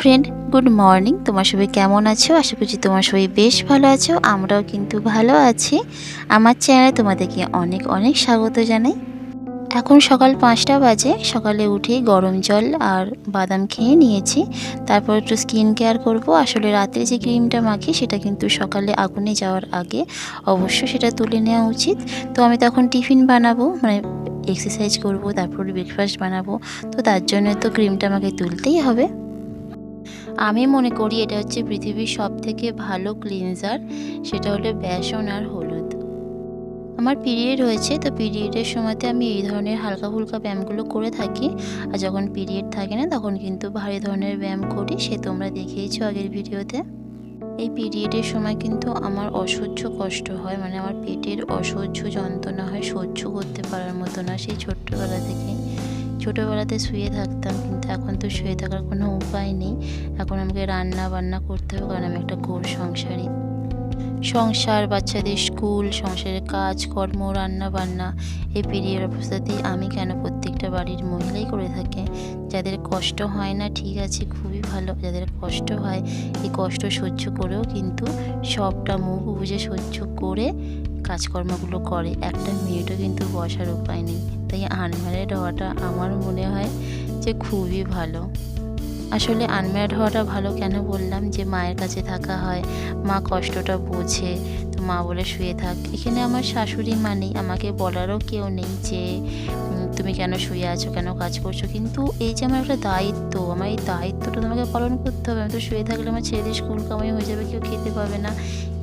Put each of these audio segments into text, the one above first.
Friend good morning তোমার সবাই কেমন আছো? আশা করছি তোমার সবাই বেশ ভালো আছো। আমরাও কিন্তু ভালো আছি। আমার চ্যানেলে তোমাদেরকে অনেক অনেক স্বাগত জানাই। এখন সকাল পাঁচটা বাজে। সকালে উঠেই গরম জল আর বাদাম খেয়ে নিয়েছি। তারপর একটু স্কিন কেয়ার করব। আসলে রাত্রে যে ক্রিমটা মাখি, সেটা কিন্তু সকালে আগুনে যাওয়ার আগে অবশ্য সেটা তুলে নেওয়া উচিত। তো আমি তখন টিফিন বানাবো মানে এক্সারসাইজ করব, তারপর ব্রেকফাস্ট বানাবো। তো তার জন্য তো ক্রিমটা আমাকে তুলতেই হবে। আমি মনে করি এটা হচ্ছে পৃথিবীর সব থেকে ভালো ক্লিনজার সেটা হলো বেসন আর হলুদ। আমার পিরিয়ড হয়েছে, তো পিরিয়ডের সময়তে আমি এই ধরনের হালকা ফুলকা ব্যায়ামগুলো করে থাকি। আর যখন পিরিয়ড থাকে না, তখন কিন্তু ভারী ধরনের ব্যায়াম করি, সে তোমরা দেখেইছো আগের ভিডিওতে। এই পিরিয়ডের সময় কিন্তু আমার অসহ্য কষ্ট হয় মানে আমার পেটের অসহ্য যন্ত্রণা হয়, সহ্য করতে পারার মতো না সেই ছোট্টবেলা থেকে। ছোটোবেলাতে শুয়ে থাকতাম, কিন্তু এখন তো শুয়ে থাকার কোনো উপায় নেই। এখন আমাকে রান্না বান্না করতে হবে, কারণ আমি একটা ঘোর সংসারী। সংসার, বাচ্চাদের স্কুল, সংসারের কাজ কর্ম রান্না বান্না এই পিরিয়ড অবস্থাতেই আমি কেন প্রত্যেকটা বাড়ির মহিলাই করে থাকে? যাদের কষ্ট হয় না, ঠিক আছে, খুবই ভালো। যাদের কষ্ট হয়, এই কষ্ট সহ্য করেও কিন্তু সবটা মুখ বুঝে সহ্য করে কাজকর্মগুলো করে। একটা মিনিটও কিন্তু বসার উপায় নেই। তাই আনম্যারিড হওয়াটা আমার মনে হয় যে খুবই ভালো। আসলে আনম্যারিড হওয়াটা ভালো কেন বললাম যে মায়ের কাছে থাকা হয়, মা কষ্টটা বোঝে মা বলে শুয়ে থাক। এখানে আমার শাশুড়ি মা নেই, আমাকে বলারও কেউ নেই যে তুমি কেন শুয়ে আছো, কেন কাজ করছ? কিন্তু এই যে আমার একটা দায়িত্ব, আমার এই দায়িত্বটা তোমাকে পালন করতে হবে। আমি তো শুয়ে থাকলে আমার ছেলেদের স্কুল কামাই হয়ে যাবে, কেউ খেতে পাবে না।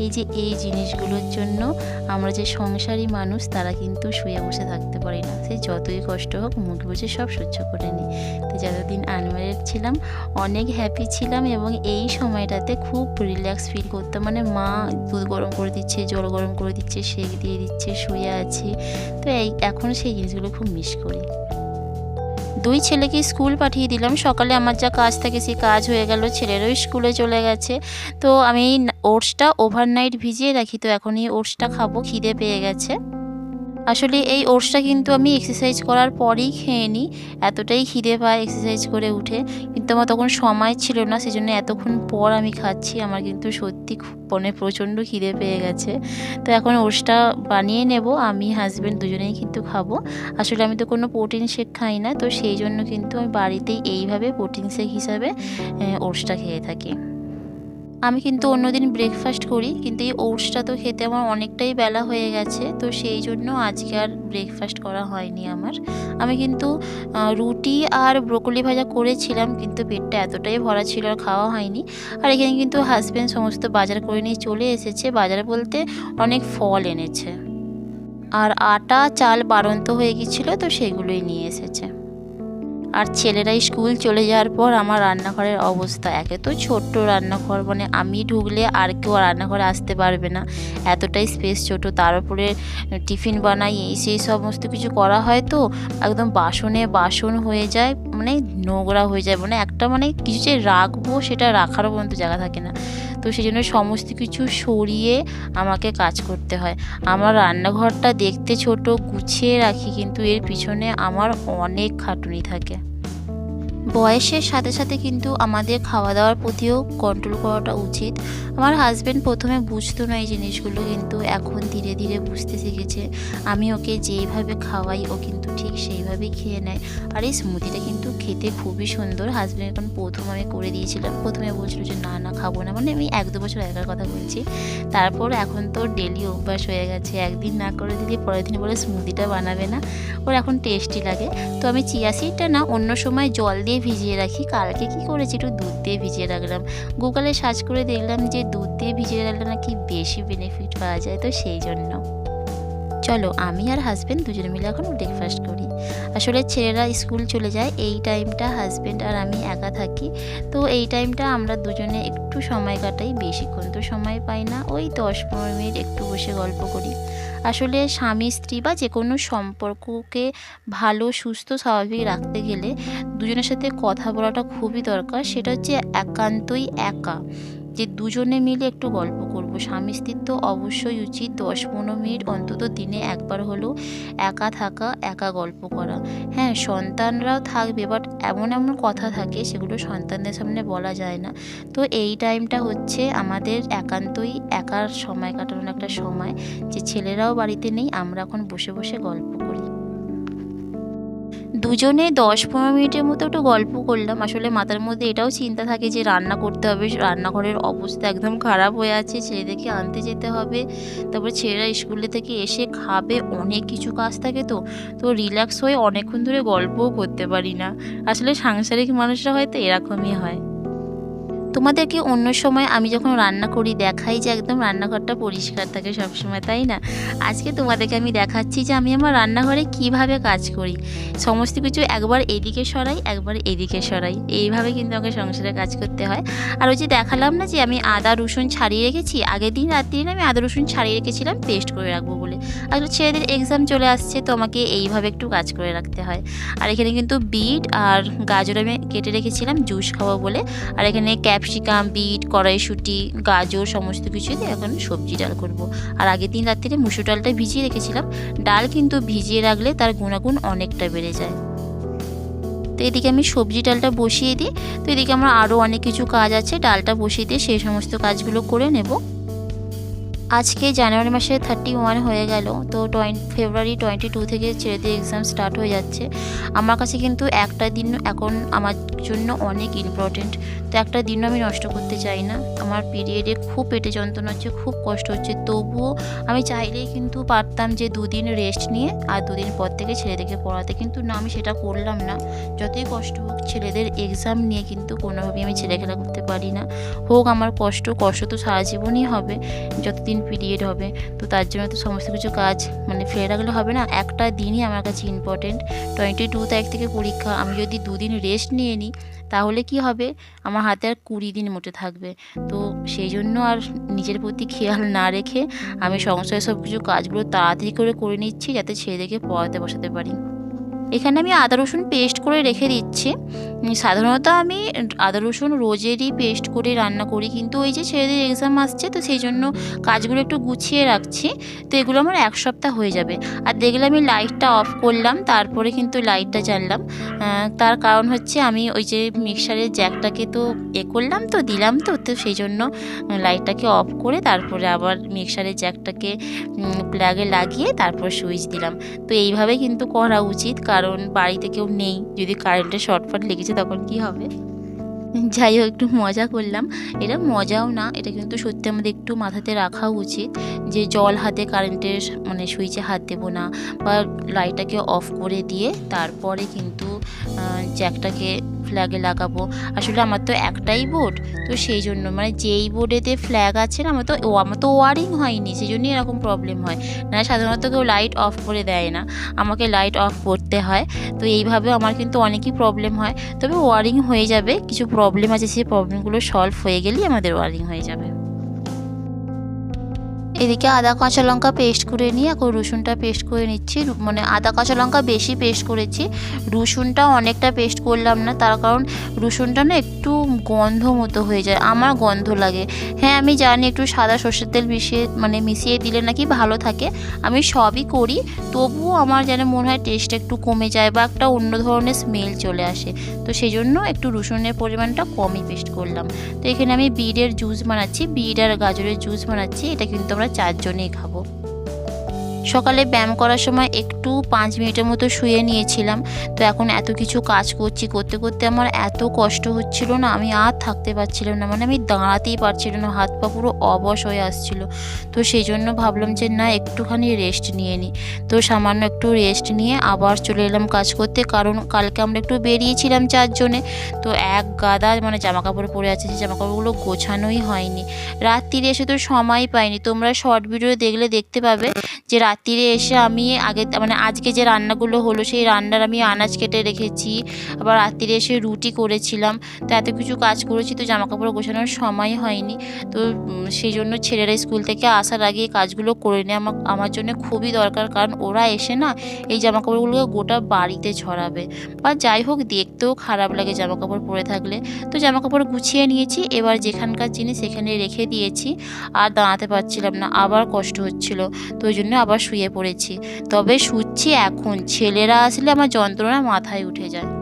এই যে এই জিনিসগুলোর জন্য আমরা যে সংসারী মানুষ, তারা কিন্তু শুয়ে বসে থাকতে পারি না। সে যতই কষ্ট হোক, মুখ বুঝে সব সহ্য করে নিই। তো যতদিন আনম্যারিড ছিলাম, অনেক হ্যাপি ছিলাম এবং এই সময়টাতে খুব রিল্যাক্স ফিল করতাম। মানে মা দুধ গরম করে দিচ্ছে জল গরম করে দিচ্ছে, সেক দিয়ে দিচ্ছে, শুয়ে আছি। তো এই এখন সেই জিনিসগুলো খুব মিস করি। দুই ছেলেকে স্কুল পাঠিয়ে দিলাম। সকালে আমার যা কাজ থাকে সেই কাজ হয়ে গেল, ছেলেরও স্কুলে চলে গেছে। তো আমি ওটসটা ওভারনাইট ভিজিয়ে রাখি, তো এখন এই ওটসটা খাব, খিদে পেয়ে গেছে। আসলে এই ওটসটা কিন্তু আমি এক্সারসাইজ করার পরেই খেয়ে নিই এতটাই খিদে পায় এক্সারসাইজ করে উঠে। কিন্তু আমার তখন সময় ছিল না, সেজন্য এতক্ষণ পর আমি খাচ্ছি, আমার কিন্তু সত্যি খুব মনে প্রচণ্ড খিদে পেয়ে গেছে। তো এখন ওটসটা বানিয়ে নেব, আমি হাজব্যান্ড দুজনেই কিন্তু খাব। আসলে আমি তো কোনো প্রোটিন শেক খাই না, তো সেই জন্য কিন্তু আমি বাড়িতেই এইভাবে প্রোটিন শেক হিসাবে ওটসটা খেয়ে থাকি। আমি কিন্তু অন্যদিন ব্রেকফাস্ট করি, কিন্তু এই ওটসটা তো খেতে আমার অনেকটাই বেলা হয়ে গেছে, তো সেই জন্য আজকে আর ব্রেকফাস্ট করা হয়নি আমার। আমি কিন্তু রুটি আর ব্রোকলি ভাজা করেছিলাম, কিন্তু পেটটা এতটাই ভরা ছিল আর খাওয়া হয়নি। আর এখানে কিন্তু হাজব্যান্ড সমস্ত বাজার করে নিয়ে চলে এসেছে, বাজার বলতে অনেক ফল এনেছে। আর আটা, চাল বাড়ন্ত হয়ে গেছিল তো সেগুলোই নিয়ে এসেছে। আর ছেলেরাই স্কুল চলে যাওয়ার পর আমার রান্নাঘরের অবস্থা। একে তো ছোট্ট রান্নাঘর মানে আমি ঢুকলে আর কেউ রান্নাঘরে আসতে পারবে না। এতটাই স্পেস ছোট, তার উপরে টিফিন বানাই, এই সেই সমস্ত কিছু করা হয় তো, একদম বাসনে বাসন হয়ে যায় মানে নোংরা হয়ে যায়। মানে একটা মানে কিছু যে রাখব সেটা রাখারও পর্যন্ত জায়গা থাকে না। তো সেই জন্য সমস্ত কিছু সরিয়ে আমাকে কাজ করতে হয়। আমার রান্নাঘরটা দেখতে ছোট, গুছিয়ে রাখি, কিন্তু এর পিছনে আমার অনেক খাটুনি থাকে। বয়সের সাথে সাথে কিন্তু আমাদের খাওয়া দাওয়ার প্রতিও কন্ট্রোল করাটা উচিত। আমার হাজব্যান্ড প্রথমে বুঝতো না এই জিনিসগুলো, কিন্তু এখন ধীরে ধীরে বুঝতে শিখেছে। আমি ওকে যেইভাবে খাওয়াই, ও কিন্তু ঠিক সেইভাবেই খেয়ে নেয়। আর এই স্মুদিটা কিন্তু খেতে খুবই সুন্দর। হাজব্যান্ড এখন প্রথম আমি করে দিয়েছিলাম। প্রথমে বলছিল যে, না না, খাব না। মানে আমি এক দু বছর আগের কথা বলছি। তারপর এখন তো ডেলি অভ্যাস হয়ে গেছে। একদিন না করে দিলে পরের দিন বলে স্মুদিটা বানাবে না। ওর এখন টেস্টি লাগে। তো আমি চিয়া সিডটা না অন্য সময় জল দিয়ে ভিজিয়ে রাখি। কালকে কি করেছি একটু দুধ দিয়ে ভিজিয়ে রাখলাম। গুগলে সার্চ করে দেখলাম যে দুধ দিয়ে ভিজিয়ে রাখলে নাকি বেশি বেনিফিট পাওয়া যায়, তো সেই জন্য। চলো, আমি আর হাজব্যান্ড দুজনে মিলে এখন ব্রেকফাস্ট করি। আসলে ছেলেরা স্কুল চলে যায়, এই টাইমটা হাজব্যান্ড আর আমি একা থাকি। তো এই টাইমটা আমরা দুজনে একটু সময় কাটাই বেশিক্ষণ তো সময় পাই না। ওই দশ পনেরো মিনিট একটু বসে গল্প করি। আসলে স্বামী, স্ত্রী বা যে কোনো সম্পর্ককে ভালো, সুস্থ, স্বাভাবিক রাখতে গেলে দুজনের সাথে কথা বলাটা খুবই দরকার। সেটা হচ্ছে একান্তই একা। যে দুজনে মিলে একটু গল্প করব। স্বামী স্ত্রীর তো অবশ্যই উচিত দশ পনেরো মিনিট, অন্তত দিনে একবার হলেও একা থাকা, একা গল্প করা। হ্যাঁ সন্তানরাও থাকবে বাট এমন এমন কথা থাকে সেগুলো সন্তানদের সামনে বলা যায় না। তো এই টাইমটা হচ্ছে আমাদের একান্তই একার সময় কাটানোর একটা সময়। যে ছেলেরাও বাড়িতে নেই, আমরা এখন বসে বসে গল্প করি। দুজনে দশ পনেরো মিনিটের মতো একটু গল্প করলাম। আসলে মাথার মধ্যে এটাও চিন্তা থাকে যে রান্না করতে হবে, রান্নাঘরের অবস্থা একদম খারাপ হয়ে আছে, ছেলেদেরকে আনতে যেতে হবে, তারপর ছেলেরা স্কুলে থেকে এসে খাবে, অনেক কিছু কাজ থাকে তো তো রিল্যাক্স হয়ে অনেকক্ষণ ধরে গল্পও করতে পারি না। আসলে সাংসারিক মানুষরা হয়তো এরকমই হয়। তোমাদেরকে অন্য সময় আমি যখন রান্না করি, দেখাই যে একদম রান্নাঘরটা পরিষ্কার থাকে সবসময়, তাই না? আজকে তোমাদেরকে আমি দেখাচ্ছি যে আমি আমার রান্নাঘরে কীভাবে কাজ করি। সমস্ত কিছু একবার এদিকে সরাই, একবার এদিকে সরাই। এইভাবে কিন্তু আমাকে সংসারে কাজ করতে হয়। আর ওই যে দেখালাম না যে আমি আদা, রসুন ছাড়িয়ে রেখেছি, আগের দিন রাত্রি আমি আদা, রসুন ছাড়িয়ে রেখেছিলাম, পেস্ট করে রাখব বলে। আসলে ছেলেদের এক্সাম চলে আসছে, তো আমাকে এইভাবে একটু কাজ করে রাখতে হয়। আর এখানে কিন্তু বিট আর গাজর আমি কেটে রেখেছিলাম, জুস খাব বলে। আর এখানে ক্যাপসিকাম বিট কড়াইশুঁটি, গাজর, সমস্ত কিছু দিয়ে এখন সবজি ডাল করব। আর আগের দিন রাত্রিরে মুসুর ডালটা ভিজিয়ে রেখেছিলাম। ডাল কিন্তু ভিজিয়ে রাখলে তার গুণাগুণ অনেকটা বেড়ে যায়। তো এদিকে আমি সবজি ডালটা বসিয়ে দিই। তো এদিকে আমার আরও অনেক কিছু কাজ আছে। ডালটা বসিয়ে দিয়ে সেই সমস্ত কাজগুলো করে নেব। আজকে জানুয়ারি মাসে থার্টি ওয়ান হয়ে গেল। তো টোয়েন্টি ফেব্রুয়ারি টোয়েন্টি টু থেকে ছেলেদের এক্সাম স্টার্ট হয়ে যাচ্ছে। আমার কাছে কিন্তু একটা দিন এখন আমার জন্য অনেক ইম্পর্টেন্ট তো একটা দিনও আমি নষ্ট করতে চাই না। আমার পিরিয়ডে খুব পেটে যন্ত্রণা হচ্ছে, খুব কষ্ট হচ্ছে। তবুও আমি চাইলেই কিন্তু পারতাম যে দুদিন রেস্ট নিয়ে আর দুদিন পর থেকে ছেলেদেরকে পড়াতে। কিন্তু না, আমি সেটা করলাম না। যতই কষ্ট হোক, ছেলেদের এক্সাম নিয়ে কিন্তু কোনোভাবেই আমি ছেলেখেলা করতে পারি না। হোক, আমার কষ্ট কষ্ট তো সারা জীবনই হবে, যতদিন পিরিয়ড হবে। তো তার জন্য তো সমস্ত কিছু কাজ মানে ফেলে রাখলে হবে না। একটা দিনই আমার কাছে ইম্পর্টেন্ট টোয়েন্টি টু তারিখ থেকে পরীক্ষা। আমি যদি দুদিন রেস্ট নিয়ে নিই তাহলে কি হবে? আমার হাতে আর কুড়ি দিন মোটে থাকবে। তো সেই জন্য আর নিজের প্রতি খেয়াল না রেখে আমি সংসারের সব কিছু কাজগুলো তাড়াতাড়ি করে করে নিচ্ছি, যাতে ছেলেকে পড়াতে বসাতে পারি। এখানে আমি আদা রসুন পেস্ট করে রেখে দিচ্ছি। সাধারণত আমি আদা রসুন রোজেরই পেস্ট করে রান্না করি কিন্তু ওই যে ছেলেদের এক্সাম আসছে তো সেই জন্য কাজগুলো একটু গুছিয়ে রাখছি। তো এগুলো আমার এক সপ্তাহ হয়ে যাবে। আর দেখলে আমি লাইটটা অফ করলাম তারপরে কিন্তু লাইটটা আহ, তার কারণ হচ্ছে আমি ওই যে মিক্সারের জ্যাকটাকে তো এ করলাম তো দিলাম তো তো সেই জন্য লাইটটাকে অফ করে তারপরে আবার মিক্সারের জ্যাকটাকে প্লাগে লাগিয়ে তারপর সুইচ দিলাম। তো এইভাবে কিন্তু করা উচিত কারণ বাড়িতে কেউ নেই, যদি কারেন্টের শর্টফাট লেগেছে তখন কি হবে? যাই হোক, একটু মজা করলাম। এটা মজাও না, এটা কিন্তু সত্যি আমাদের একটু মাথাতে রাখা উচিত যে জল হাতে কারেন্টের মানে সুইচে হাত দেবো না বা লাইটটাকে অফ করে দিয়ে তারপরে কিন্তু জ্যাকটাকে ফ্ল্যাগে লাগাবো। আসলে আমার তো একটাই বোর্ড তো সেই জন্য মানে যেই বোর্ডেতে ফ্ল্যাগ আছে না, আমার তো ও, আমার তো ওয়ারিং হয়নি, সেই জন্যই এরকম প্রবলেম হয়। না, সাধারণত কেউ লাইট অফ করে দেয় না, আমাকে লাইট অফ করতে হয়। তো এইভাবে আমার কিন্তু অনেকই প্রবলেম হয়। তবে ওয়ারিং হয়ে যাবে, কিছু প্রবলেম আছে, সেই প্রবলেমগুলো সলভ হয়ে গেলেই আমাদের ওয়ারিং হয়ে যাবে। এদিকে আদা, কাঁচা লঙ্কা পেস্ট করে নিয়ে এখন রসুনটা পেস্ট করে নিচ্ছি। মানে আদা, কাঁচা লঙ্কা বেশি পেস্ট করেছি। রসুনটা অনেকটা পেস্ট করলাম না, তার কারণ রসুনটা না একটু গন্ধ মতো হয়ে যায়, আমার গন্ধ লাগে। হ্যাঁ আমি জানি একটু সাদা সর্ষের তেল মিশিয়ে মানে মিশিয়ে দিলে নাকি ভালো থাকে, আমি সবই করি, তবুও আমার যেন মনে হয় টেস্ট একটু কমে যায় বা একটা অন্য ধরনের স্মেল চলে আসে। তো সেই জন্য একটু রসুনের পরিমাণটা কমই পেস্ট করলাম। তো এখানে আমি বিটের জুস বানাচ্ছি বিট আর গাজরের জুস বানাচ্ছি, এটা কিন্তু আমরা চারজনেই খাব। সকালে ব্যায়াম করার সময় একটু পাঁচ মিনিটের মতো শুয়ে নিয়েছিলাম। তো এখন এত কিছু কাজ করছি, করতে করতে আমার এত কষ্ট হচ্ছিল না, আমি আর থাকতে পারছিলাম না। মানে আমি দাঁড়াতেই পারছিলাম না, হাত পা পুরো অবশ হয়ে আসছিল। তো সেই জন্য ভাবলাম যে না, একটুখানি রেস্ট নিয়ে নিই তো সামান্য একটু রেস্ট নিয়ে আবার চলে এলাম কাজ করতে। কারণ কালকে আমরা একটু বেরিয়েছিলাম চারজনে। তো এক গাদা মানে জামা কাপড় পরে আছে, সেই জামা কাপড়গুলো গোছানোই হয়নি। রাত্রিরে এসে তো সময় পাইনি। তোমরা শর্ট ভিডিও দেখলে দেখতে পাবে যে রাত্রি রাত্রিরে এসে আমি আগে মানে আজকে যে রান্নাগুলো হলো সেই রান্নার আমি আনাজ কেটে রেখেছি। আবার রাত্রিরে এসে রুটি করেছিলাম। তো এত কিছু কাজ করেছি তো জামা কাপড় গোছানোর সময় হয়নি। তো সেই জন্য ছেলেরা স্কুল থেকে আসার আগে এই কাজগুলো করে নেওয়া আমার আমার জন্য খুবই দরকার। কারণ ওরা এসে না এই জামা কাপড়গুলোকে গোটা বাড়িতে ছড়াবে বা যাই হোক, দেখতেও খারাপ লাগে জামা কাপড় পরে থাকলে। তো জামা কাপড় গুছিয়ে নিয়েছি। এবার যেখানকার জিনিস সেখানে রেখে দিয়েছি। আর দাঁড়াতে পারছিলাম না। আবার কষ্ট হচ্ছিল। তো ওই জন্য আবার শুয়ে পড়েছি। তবে শুচ্ছি এখন। ছেলেরা আসলে আমার যন্ত্রণা মাথায় উঠে যায়।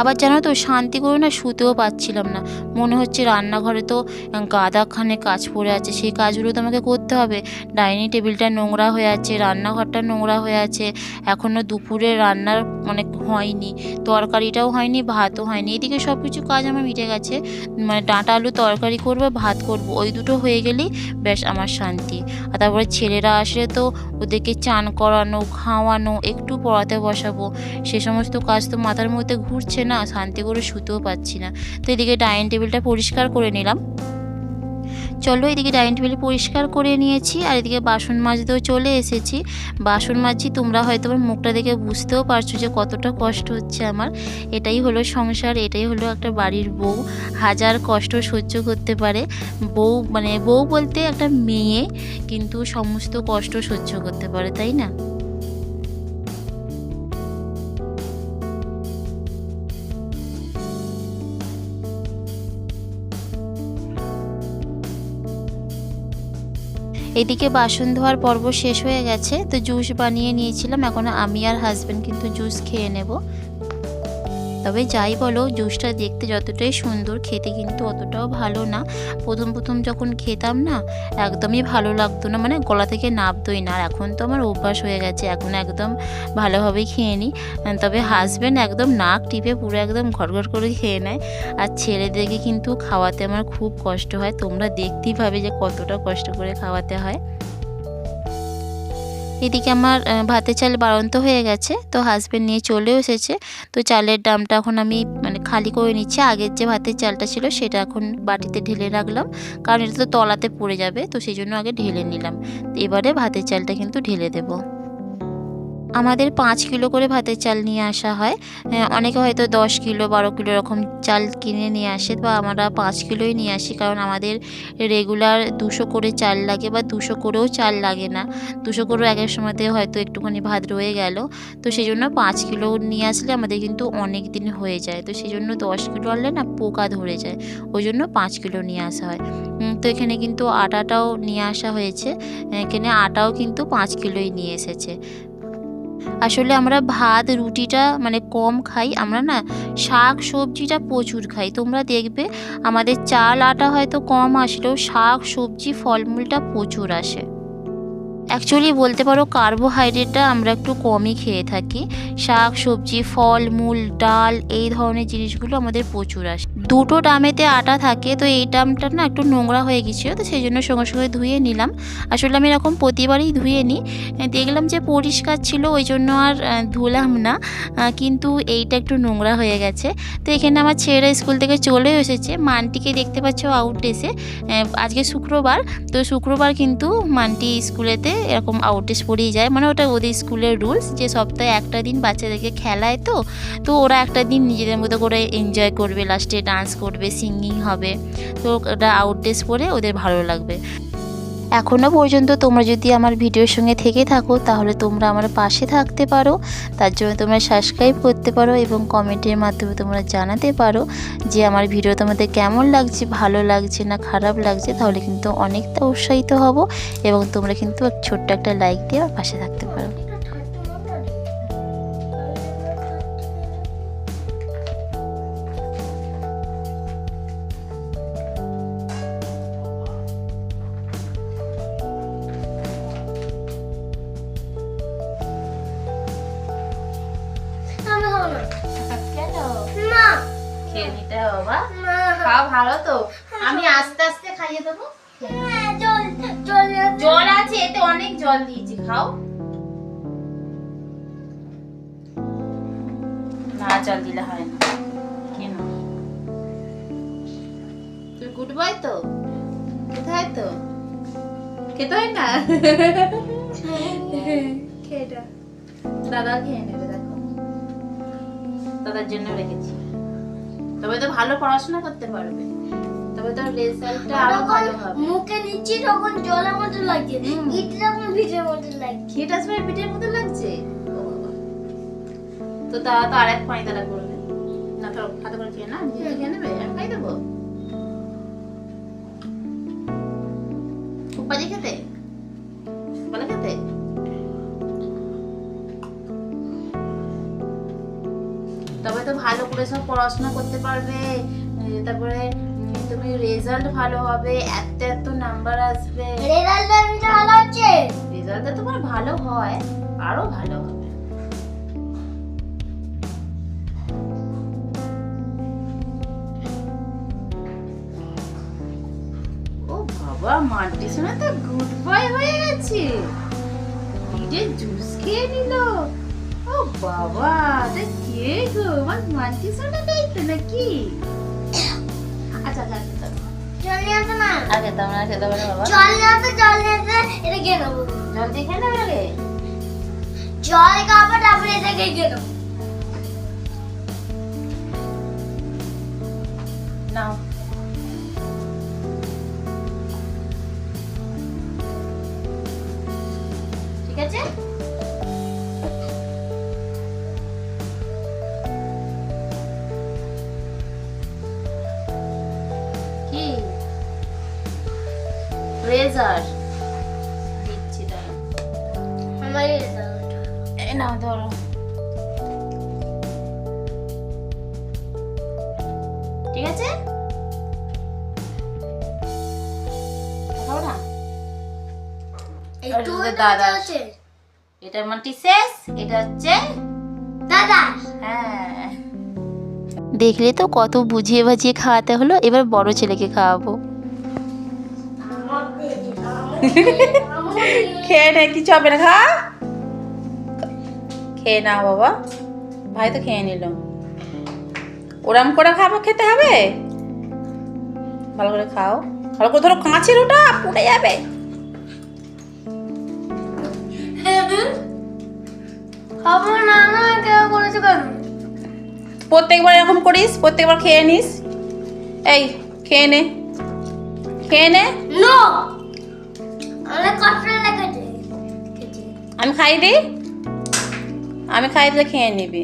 আবার জানো তো শান্তি করে না শুতেও পাচ্ছিলাম না। মনে হচ্ছে রান্নাঘরে তো গাদাখানে কাজ পড়ে আছে। সেই কাজগুলো তো আমাকে করতে হবে। ডাইনিং টেবিলটা নোংরা হয়ে আছে, রান্নাঘরটা নোংরা হয়ে আছে। এখনও দুপুরে রান্নার মানে হয়নি, তরকারিটাও হয়নি, ভাতও হয়নি। এদিকে সব কিছু কাজ আমার মিটে গেছে। মানে ডাঁটা আলু তরকারি করব, ভাত করব। ওই দুটো হয়ে গেলেই ব্যাস আমার শান্তি। আর তারপরে ছেলেরা আসলে তো ওদেরকে চান করানো, খাওয়ানো, একটু পড়াতে বসাবো। সে সমস্ত কাজ তো মাথার মধ্যে ঘুরছে না, শান্তি করে শুতেও পাচ্ছি না। তো এদিকে ডাইনিং টেবিলটা পরিষ্কার করে নিলাম। চলো এদিকে ডাইনিং টেবিল পরিষ্কার করে নিয়েছি আর এদিকে বাসন মাজতেও চলে এসেছি। বাসন মাজছি, তোমরা হয়তো মুখটা দেখে বুঝতেও পারছ যে কতটা কষ্ট হচ্ছে আমার। এটাই হলো সংসার, এটাই হলো একটা বাড়ির বউ। হাজার কষ্ট সহ্য করতে পারে। বউ মানে বউ বলতে একটা মেয়ে, কিন্তু সমস্ত কষ্ট সহ্য করতে পারে, তাই না? এদিকে বাসন ধোয়ার পর্ব শেষ হয়ে গেছে, তো জুস বানিয়ে নিয়েছিলাম। এখন আমি আর হাজব্যান্ড কিন্তু জুস খেয়ে নেব। তবে যাই বলো, জুসটা দেখতে যতটাই সুন্দর, খেতে কিন্তু অতটাও ভালো না। প্রথম প্রথম যখন খেতাম না, একদমই ভালো লাগতো না মানে গলা থেকে নাবতোই না। আর এখন তো আমার অভ্যাস হয়ে গেছে, এখন একদম ভালোভাবেই খেয়ে নিই। তবে হাজব্যান্ড একদম নাক টিপে পুরো একদম ঘটঘট করে খেয়ে নেয়। আর ছেলেদেরকে কিন্তু খাওয়াতে আমার খুব কষ্ট হয়। তোমরা দেখতেই পাবে যে কতটা কষ্ট করে খাওয়াতে হয়। এদিকে আমার ভাতে ভাতের চাল বাড়ন্ত হয়ে গেছে, তো হাজব্যান্ড নিয়ে চলেও এসেছে। তো চালের ডামটা এখন আমি মানে খালি করে নিচ্ছি। আগের যে ভাতের চালটা ছিল সেটা এখন বাটিতে ঢেলে রাখলাম। কারণ এটা তো তলাতে পড়ে যাবে, তো সেই জন্য আগে ঢেলে নিলাম। এবারে ভাতের চালটা কিন্তু ঢেলে দেবো। আমাদের পাঁচ কিলো করে ভাতের চাল নিয়ে আসা হয়। হ্যাঁ, অনেকে হয়তো দশ কিলো বারো কিলো এরকম চাল কিনে নিয়ে আসে বা আমরা পাঁচ কিলোই নিয়ে আসি কারণ আমাদের রেগুলার দুশো করে চাল লাগে বা দুশো করেও চাল লাগে না। দুশো করেও এক এক সময়তে হয়তো একটুখানি ভাত রয়ে গেল। তো সেই জন্য পাঁচ কিলো নিয়ে আসলে আমাদের কিন্তু অনেক দিন হয়ে যায়। তো সেই জন্য দশ কিলো আনলে না পোকা ধরে যায়। ওই জন্য পাঁচ কিলো নিয়ে আসা হয়। তো এখানে কিন্তু আটাটাও নিয়ে আসা হয়েছে। এখানে আটাও কিন্তু পাঁচ কিলোই নিয়ে এসেছে। আসলে আমরা ভাত, রুটিটা মানে কম খাই, আমরা না শাক সবজিটা প্রচুর খাই। তোমরা দেখবে আমাদের চাল আটা হয়তো কম আসলেও শাক, সবজি, ফলমূলটা প্রচুর আসে। অ্যাকচুয়ালি বলতে পারো কার্বোহাইড্রেটটা আমরা একটু কমই খেয়ে থাকি। শাক, সবজি, ফল, মূল, ডাল এই ধরনের জিনিসগুলো আমাদের প্রচুর আসে। দুটো ডামেতে আটা থাকে, তো এই ডামটা না একটু নোংরা হয়ে গেছিল তো সেই জন্য সঙ্গে সঙ্গে ধুয়ে নিলাম। আসলে আমি এরকম প্রতিবারই ধুয়ে নিই। দেখলাম যে পরিষ্কার ছিল, ওই জন্য আর ধুলাম না। কিন্তু এইটা একটু নোংরা হয়ে গেছে। তো এখানে আমার ছেলেরা স্কুল থেকে চলে এসেছে। মানটিকে দেখতে পাচ্ছ আউট ড্রেসে আজকে শুক্রবার, তো শুক্রবার কিন্তু মানটি স্কুলেতে এরকম আউটেজ পড়েই যায়। মানে ওটা ওদের স্কুলের রুলস যে সপ্তাহে একটা দিন বাচ্চাদেরকে খেলায় তো তো ওরা একটা দিন নিজেদের মতো করে এনজয় করবে। লাস্টে ডান্স করবে সিঙ্গিং হবে। তো ওটা আউট ড্রেস পরে ওদের ভালো লাগবে। এখনও পর্যন্ত তোমরা যদি আমার ভিডিওর সঙ্গে থেকে থাকো, তাহলে তোমরা আমার পাশে থাকতে পারো। তার জন্য তোমরা সাবস্ক্রাইব করতে পারো এবং কমেন্টের মাধ্যমে তোমরা জানাতে পারো যে আমার ভিডিও তোমাদের কেমন লাগছে, ভালো লাগছে না খারাপ লাগছে, তাহলে কিন্তু অনেকটা উৎসাহিত হব এবং তোমরা কিন্তু ছোট্ট একটা লাইক দিয়ে আমার পাশে থাকতে পারো। গুড বয় তো? কোথায় তো? খেতে হয় না। খেয়েটা দাদা খেয়ে নেবে দেখো। দাদার জন্য রেখেছি। তবে তো ভালো পড়াশোনা করতে পারবে। তবে তোর রেজাল্টটা আরও ভালো হবে। মুখে নিচ্ছি তখন জলের মতো লাগছে। ইট তখন ভিজের মতো লাগছে। খেয়ে আসবে পিঠের মতো লাগছে? তো তা তো আর এক পানি তারা করবে। না তো হাতে করে খেয়ে না? খেয়ে নেবে? খাই দেবো? তবে তো ভালো করে সব পড়াশোনা করতে পারবে। তারপরে তুমি রেজাল্ট ভালো হবে এত এত নাম্বার আসবে। রেজাল্ট ভালো হচ্ছে? রেজাল্ট তোমার ভালো হয় আরও ভালো হবে। মাটি শোনা তো গুড বয় হয়ে গেছে। নিজে জুস খেয়ে নিল। ও বাবা এটা কে গো? আমার মাটি শোনাটাই তো নাকি? আচ্ছা আচ্ছা আচ্ছা। জল নিয়ে আসো না আগে তো আমরা খেতে পারি বাবা। জল নিয়ে আসো জল নিয়ে এটা খেয়ে নেব জল দিয়ে খেয়ে নেবে আগে। জল খাব তারপরে এটা খেয়ে খেয়ে নেব নাও। নাও ধরো। ঠিক আছে? এটা মাটি শেষ এটা হচ্ছে দাদা। হ্যাঁ। দেখলে তো কত বুঝিয়ে বাজিয়ে খাওয়াতে হলো এবার বড় ছেলেকে খাওয়াবো। খেয়ে নে কিছু হবে না খা? খেয়ে নাও বাবা। ভাই তো খেয়ে নিল। ওরাম করে খাব খেতে হবে? ভালো করে খাও। ভালো করে ধরো কাঁচের ওটা পুড়ে যাবে। খাব না না কেউ করেছ প্রত্যেকবার এরকম করিস প্রত্যেকবার খেয়ে নিস। এই খেয়ে নে। খেয়ে নে। আমি খাই দিই আমি খাই দিলে খেয়ে নিবি।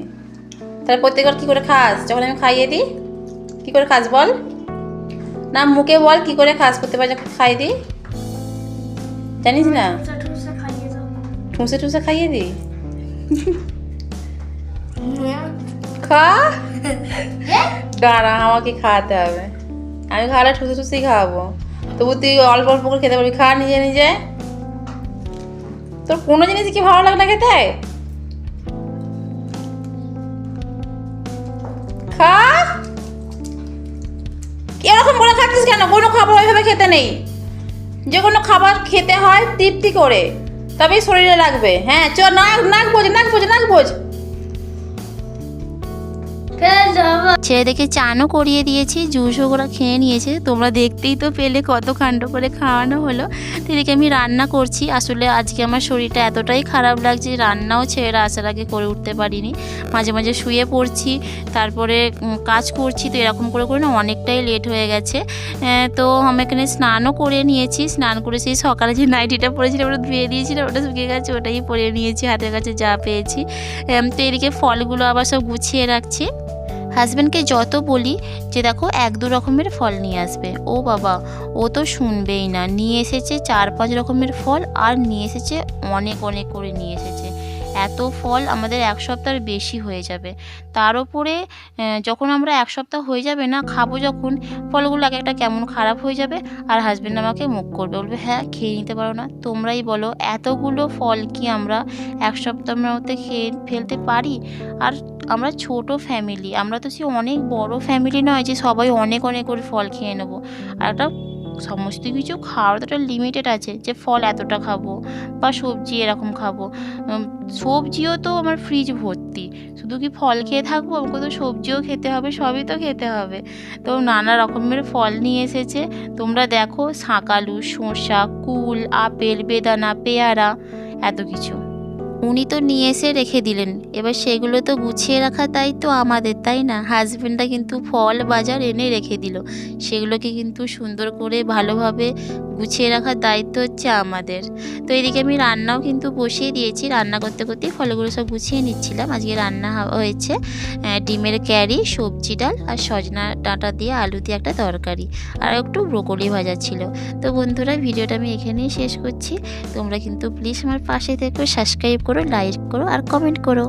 তাহলে প্রত্যেকবার কি করে খাস? যখন আমি খাইয়ে দিই কি করে খাস বল? না মুখে বল কি করে খাস প্রত্যেকবার যখন খাই দিই। জানিস না? ঠুসে ঠুসে খাইয়ে ঠুসে ঠুসে খাইয়ে দিই? খা। দাঁড়া আমাকে খাওয়াতে হবে। আমি খাওয়ালে ঠুসে ঠুসেই খাওয়াবো। তবু তুই অল্প অল্প করে খেতে পারবি। খা নিজে নিজে। তোর কোনো জিনিস কি ভালো লাগে না খেতে? খা। এরকম বলে থাকছিস কেন? কোনো খাবার ওইভাবে খেতে নেই। যে কোনো খাবার খেতে হয় তৃপ্তি করে। তবেই শরীরে লাগবে। হ্যাঁ চ, নাক নাক বোঝ নাক বোঝ নাক বোঝ। ছেলেদেরকে চানও করিয়ে দিয়েছি, জুসও ওরা খেয়ে নিয়েছে। তোমরা দেখতেই তো পেলে কত কাণ্ড করে খাওয়ানো হলো। এদিকে আমি রান্না করছি। আসলে আজকে আমার শরীরটা এতটাই খারাপ লাগছে, রান্নাও ছেড়ে আসার আগে করে উঠতে পারিনি। মাঝে মাঝে শুয়ে পড়ছি, তারপরে কাজ করছি, তো এরকম করে করে না অনেকটাই লেট হয়ে গেছে। তো আমি এখানে স্নানও করে নিয়েছি। স্নান করে সেই সকালে যে নাইটিটা পরেছিলাম ওটা ধুয়ে দিয়েছিলাম, ওটা শুকিয়ে গেছে, ওটাই পরে নিয়েছি, হাতের কাছে যা পেয়েছি। তো এদিকে ফলগুলো আবার সব গুছিয়ে রাখছি। হাজব্যান্ডকে যত বলি যে, দেখো, এক দু রকমের ফল নিয়ে আসবে। ও বাবা, ও তো শুনবেই না। নিয়ে এসেছে চার পাঁচ রকমের ফল আর নিয়ে এসেছে অনেক অনেক করে নিয়ে এসেছে। এত ফল আমাদের এক সপ্তাহের বেশি হয়ে যাবে। তার উপরে যখন আমরা এক সপ্তাহ হয়ে যাবে না, খাব যখন, ফলগুলো এক একটা কেমন খারাপ হয়ে যাবে আর হাজব্যান্ড আমাকে মুখ করবে। বলবে হ্যাঁ খেয়ে নিতে পারো না। তোমরাই বলো, এতগুলো ফল কি আমরা এক সপ্তাহের মধ্যে খেয়ে ফেলতে পারি? আর আমরা ছোট ফ্যামিলি আমরা তো সে অনেক বড় ফ্যামিলি নয় যে সবাই অনেক অনেক করে ফল খেয়ে নেব। আর একটা সমস্ত কিছু খাওয়ার তো একটা লিমিটেড আছে যে ফল এতটা খাব বা সবজি এরকম খাব। সবজিও তো আমার ফ্রিজ ভর্তি। শুধু কি ফল খেয়ে থাকব? আমাকে তো সবজিও খেতে হবে, সবই তো খেতে হবে। তো নানা রকমের ফল নিয়ে এসেছে। তোমরা দেখো শাঁকালু, শসা, কুল, আপেল, বেদানা, পেয়ারা, এত কিছু। উনি তো নিয়ে এসে রেখে দিলেন। এবার সেগুলো তো গুছিয়ে রাখা তাই তো আমাদের, তাই না? হাজব্যান্ডটা কিন্তু ফল বাজার এনে রেখে দিল। সেগুলোকে কিন্তু সুন্দর করে ভালোভাবে গুছিয়ে রাখার দায়িত্ব হচ্ছে আমাদের। তো এদিকে আমি রান্নাও কিন্তু বসিয়ে দিয়েছি। রান্না করতে করতেই ফলগুলো সব গুছিয়ে নিচ্ছিলাম। আজকে রান্না হয়েছে ডিমের ক্যারি, সবজি ডাল আর সজনা ডাঁটা দিয়ে আলু দিয়ে একটা তরকারি আর একটু ব্রোকলি ভাজা ছিল। তো বন্ধুরা, ভিডিওটা আমি এখানেই শেষ করছি। তোমরা কিন্তু প্লিজ আমার পাশে থেকো সাবস্ক্রাইব করো লাইক করো আর কমেন্ট করো।